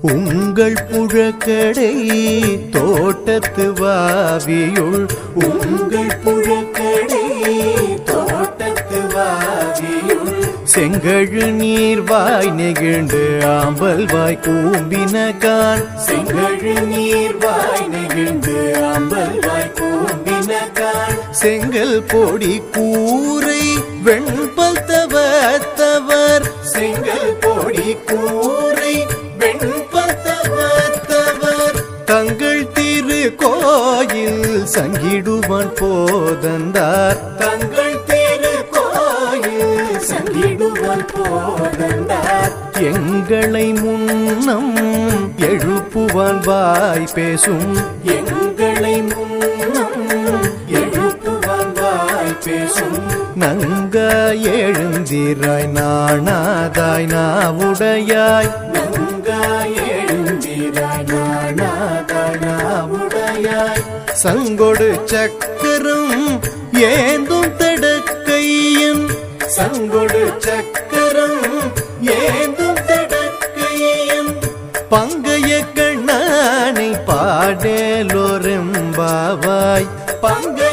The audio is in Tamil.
உங்கள் புழக்கடை தோட்டத்து வாவியுள். உங்கள் புழக்கடை தோட்டத்து வாவியுள். செங்கழு நீர் வாய் நெகிழ்ந்து ஆம்பல் வாய் கூம்பினகான் செங்கழு நீர் வாய் நெகிழ்ந்து ஆம்பல் வாய் கூம்பினகான் செங்கல் பொடி கூரை வெண்பல் தவத்தவர். செங்கல் பொடி கூரை கோயில் சங்கிடுவான் போதந்தார். தங்கள் திரு கோயில் சங்கிடுவான் போதந்தார். எங்களை முன்னம் எழுப்புவான் வாய் பேசும். எங்களை முன்னம் எழுப்புவான் வாய் பேசும். நங்க எழுந்திராய் நாணாதாய் நாவுடையாய். நங்க எழுந்திராய் நாணாதாய். சங்கொடு சக்கரம் ஏந்தும் தடக்கையன். சங்கொடு சக்கரம் ஏந்தும் தடக்கையன். பங்கைய கண்ணானை பாடேலோரெம்பாவாய் பங்கை